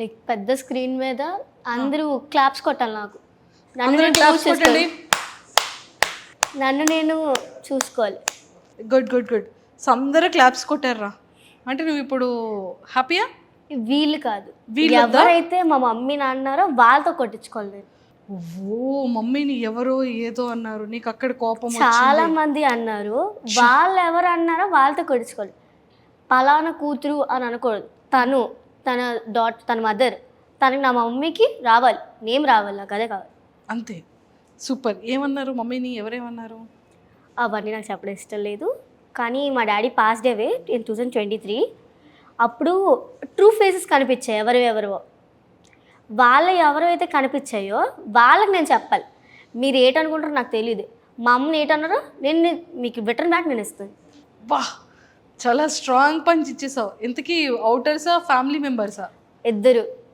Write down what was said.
Like పెద్ద screen మీద అందరూ క్లాప్స్ కొట్టాలి నాకు. నన్ను అందరూ నేను చూసుకోవాలి. నన్ను నేను చూసుకోవాలి. Good good good. సో అందరూ క్లాప్స్ కొట్టారా? అంటే నువ్వు ఇప్పుడు హ్యాపీయా? వీళ్ళు కాదు? ఎవరైతే మా మమ్మీ నాన్నారో వాళ్ళతో కొట్టించుకోవాలి నేను. ఓ మమ్మీని ఎవరో ఏదో అన్నారు. నీకు అక్కడ కోపం. చాలా మంది అన్నారు. వాళ్ళు ఎవరు అన్నారో వాళ్ళతో కొట్టించుకోవాలి. పలానా కూతురు అని అనకూడదు తను. తన డాట్ తన మదర్ తనకి నా మమ్మీకి రావాలి. నేమ్ రావాలి నాకు అదే కావాలి. అంతే. సూపర్. ఏమన్నారు మమ్మీని? ఎవరేమన్నారు? అవన్నీ నాకు చెప్పడం ఇష్టం లేదు. కానీ మా daddy passed away in two thousand twenty three అప్పుడు ట్రూ ఫేసెస్ కనిపించాయి ఎవరు ఎవరో. వాళ్ళ ఎవరైతే కనిపించాయో వాళ్ళకి నేను చెప్పాలి. మీరు ఏటనుకుంటారో నాకు తెలియదు మా అమ్మని ఏటన్నారో నేను మీకు రిటర్న్ బ్యాక్ నేను ఇస్తాను. వా చాలా స్ట్రాంగ్ పంచ్ ఇచ్చేసావు. ఇంతకీ అవుటర్సా ఫ్యామిలీ మెంబర్సా ఇద్దరు.